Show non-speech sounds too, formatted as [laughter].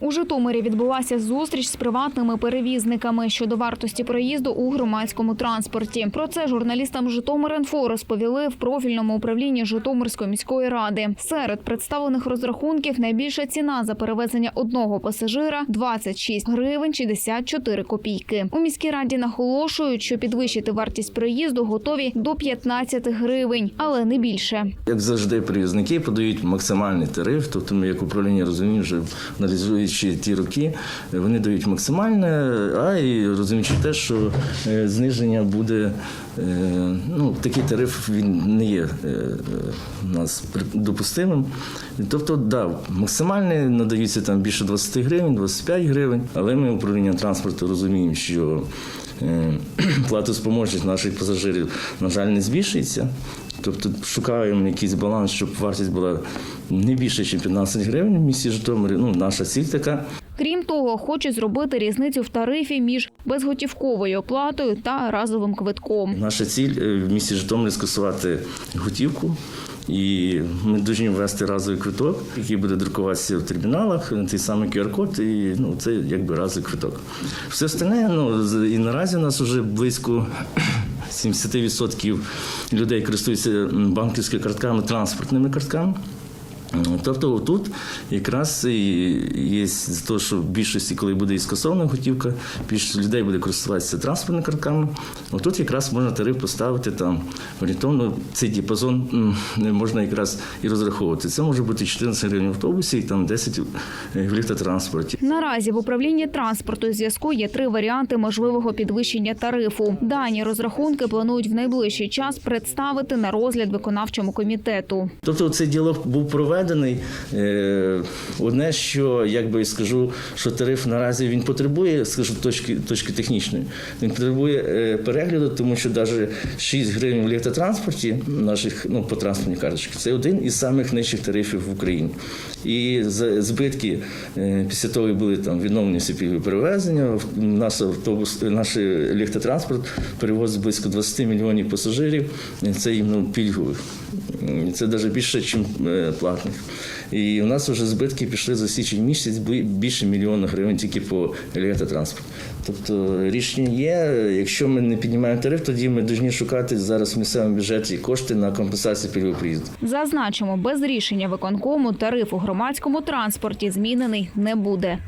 У Житомирі відбулася зустріч з приватними перевізниками щодо вартості проїзду у громадському транспорті. Про це журналістам Житомир.Інфо розповіли в профільному управлінні Житомирської міської ради. Серед представлених розрахунків найбільша ціна за перевезення одного пасажира 26 гривень 64 копійки. У міській раді наголошують, що підвищити вартість проїзду готові до 15 гривень, але не більше. Як завжди, перевізники подають максимальний тариф. Тобто ми, як управління розуміємо, вже аналізуючи ті роки, вони дають максимальне, а і розуміючи те, що е, зниження буде. е, Ну, такий тариф він не є е, у нас допустимим. Тобто, да, максимальний надаються там більше 20 гривень, 25 гривень, але ми управління транспорту розуміємо, що [clears throat] платоспроможність наших пасажирів, на жаль, не збільшується. Тобто шукаємо якийсь баланс, щоб вартість була не більше, ніж 15 гривень в місті Житомирі. Ну, наша ціль така. Крім того, хочуть зробити різницю в тарифі між безготівковою оплатою та разовим квитком. Наша ціль е, в місті Житомирі скасувати готівку. І ми повинні ввести разовий квиток, який буде друкуватися в терміналах, той самий QR-код, і ну, це якби разовий квиток. Все остальне, ну, і наразі у нас вже близько 70% людей користуються банківськими картками, транспортними картками. Тобто тут якраз і є того, що в більшості, коли буде і скасована готівка, більше людей буде користуватися транспортними картками. Тут якраз можна тариф поставити там орієнтовно цей діапазон можна якраз і розраховувати. Це може бути 14 гривень в автобусі і там 10 в ліфтотранспорті. Наразі в управлінні транспорту зв'язку є три варіанти можливого підвищення тарифу. Дані розрахунки планують в найближчий час представити на розгляд виконавчому комітету. Тобто цей діалог був проведений. Е, Одне, що як би скажу, що тариф наразі він потребує, скажу точки, точки технічної. Він потребує е, перегляду, тому що навіть 6 гривень в літотранспорті наших ну по транспортній карточці це один із самих нижчих тарифів в Україні. І збитки е, після того, як були там відновлені всі пільгові перевезення. Наш автобус, наш ліхтотранспорт перевозить близько 20 мільйонів пасажирів. Це іменно пільгових. Це навіть більше, ніж платних. І у нас вже збитки пішли за січень місяць бі- більше мільйона гривень тільки по електротранспорту. Тобто рішення є. Якщо ми не піднімаємо тариф, тоді ми повинні шукати зараз в місцевому бюджеті кошти на компенсацію пільгового приїзду. Зазначимо, без рішення виконкому тариф у громадському транспорті змінений не буде.